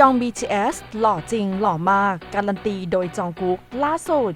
ยอง BTS หล่อจริงหล่อมาก การันตีโดยจองกุ๊กล่าสุด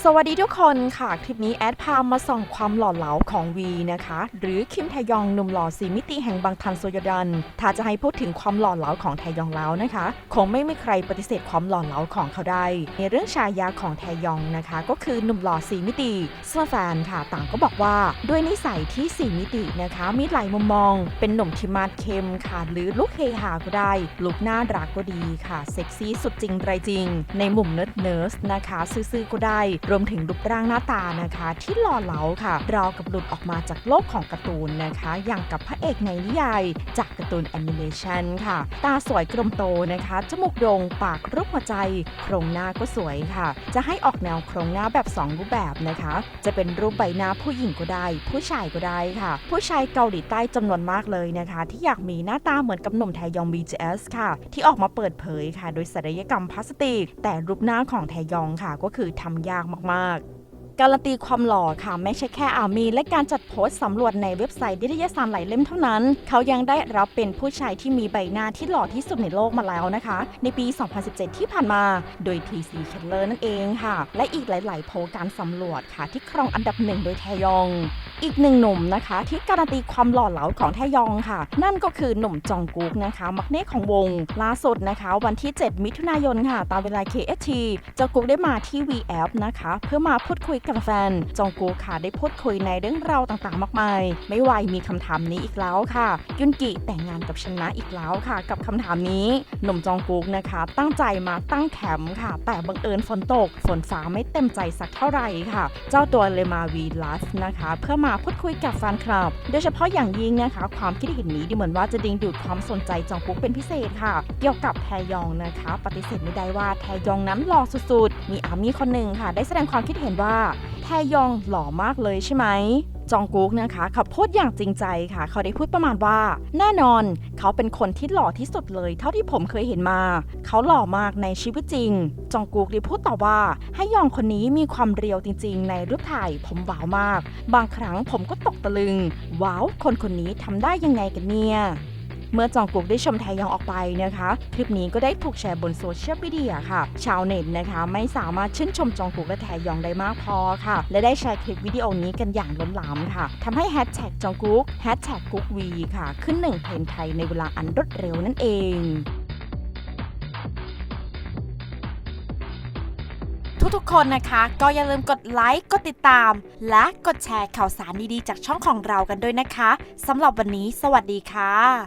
สวัสดีทุกคนค่ะ คลิปนี้แอดพามาส่องความหล่อเหลาของวีนะคะ หรือคิมแทยองหนุ่มหล่อสีมิติแห่งบางทันโซยดัน ถ้าจะให้พูดถึงความหล่อเหลาของแทยองแล้วนะคะ คงไม่มีใครปฏิเสธความหล่อเหลาของเขาได้ ในเรื่องฉายาของแทยองนะคะ ก็คือหนุ่มหล่อสีมิติซึ่งแฟนค่ะ ต่างก็บอกว่าด้วยนิสัยที่สีมิตินะคะ มีหลายมุมมอง เป็นหนุ่มที่มาดเข้มค่ะหรือลุคเฮฮาก็ได้ลุคน่ารักก็ดีค่ะเซ็กซี่สุดจริงไรจริง ในมุมเนิร์ดเนิร์สนะคะซื่อๆก็ได้รวมถึงรูปร่างหน้าตานะคะ ที่หล่อเหลาค่ะราวกับหลุดออกมาจากโลกของการ์ตูนนะคะ อย่างกับพระเอกในนิยาย จากการ์ตูนแอนิเมชันค่ะ ตาสวยกลมโตนะคะ จมูกโด่งปากรูปหัวใจ โครงหน้าก็สวยค่ะ จะให้ออกแนวโครงหน้าแบบ 2 รูปแบบนะคะ จะเป็นรูปใบหน้าผู้หญิงก็ได้ ผู้ชายก็ได้ค่ะ ผู้ชายเกาหลีใต้จำนวนมากเลยนะคะ ที่อยากมีหน้าตาเหมือนกับหนุ่มไทยอง BTS ค่ะ ที่ออกมาเปิดเผยค่ะ โดยศัลยกรรมพลาสติก แต่รูปหน้าของไทยองค่ะ ก็คือทำยากมาก ๆ การันตีความหล่อค่ะไม่ใช่แค่อามีและการจัดโพสต์สำรวจในเว็บไซต์นิตยสารหลายเล่มเท่านั้น เขายังได้รับเป็นผู้ชายที่มีใบหน้าที่หล่อที่สุดในโลกมาแล้วนะคะ ในปี 2017 ที่ผ่านมา โดย TC k e l l e r นั่นเองค่ะ และอีกหลาย ๆ โพลการสำรวจค่ะ ที่ครองอันดับหนึ่งโดยแทยอง อีกหนึ่งหนุ่มนะคะ ที่การันตีความหล่อเหลาของแทยองค่ะ นั่นก็คือหนุ่มจองกุ๊กนะคะมักเน่ของวงล่าสุดนะคะ วันที่ 7 มิถุนายนค่ะ ตามเวลา KST จองกุ๊กได้มาที่ VF นะคะ เพื่อมาพูดคุยกับแฟน จองกุ๊กค่ะได้พูดคุยในเรื่องราวต่างๆ มากมาย ไม่ไหวมีคำถามนี้อีกแล้วค่ะ ยุนกิแต่งงานกับชนะอีกแล้วค่ะ กับคำถามนี้ หนุ่มจองกุ๊กนะคะ ตั้งใจมาตั้งแคมป์ค่ะ แต่บังเอิญฝนตกฝนฟ้าไม่เต็มใจสักเท่าไหร่ค่ะ เจ้าตัวเลยมาวีลัสนะคะ เพื่อมาพูดคุยกับแฟนคลับ โดยเฉพาะอย่างยิ่งนะคะ ความคิดเห็นนี้ดูเหมือนว่าจะดึงดูดความสนใจจองกุ๊กเป็นพิเศษค่ะ เกี่ยวกับแทยองนะคะ ปฏิเสธไม่ได้ว่าแทยองนั้นหล่อสุดๆ มีอามีคนหนึ่งค่ะ ได้แสดงความคิดเห็นว่า ยองหล่อมากเลยใช่ไหมจองกุ๊กนะคะเขาพูดอย่างจริงใจค่ะ เขาได้พูดประมาณว่า แน่นอน เขาเป็นคนที่หล่อที่สุดเลย เท่าที่ผมเคยเห็นมา เขาหล่อมากในชีวิตจริง จองกุ๊กได้พูดต่อว่าให้ยองคนนี้มีความเรียวจริง ๆ ในรูปถ่ายผมว้าวมาก บางครั้งผมก็ตกตะลึง ว้าว คนคนนี้ทำได้ยังไงกันเนี่ย เมื่อจองกุ๊กได้ชมแทยองออกไปนะคะ คลิปนี้ก็ได้ถูกแชร์บนโซเชียลมีเดียค่ะ ชาวเน็ตนะคะ ไม่สามารถชื่นชมจองกุ๊กและแทยองได้มากพอค่ะ และได้แชร์คลิปวิดีโอนี้กันอย่างล้นหลามค่ะทำให้แฮชแท็กจองกุ๊กแฮชแท็กกุ๊กวีค่ะ ขึ้นหนึ่งเทรนด์ไทยในเวลาอันรวดเร็วนั่นเองทุกๆ คนนะคะ ก็อย่าลืมกดไลค์ กดติดตาม และกดแชร์ข่าวสารดีๆ จากช่องของเรากันด้วยนะคะสำหรับวันนี้ สวัสดีค่ะ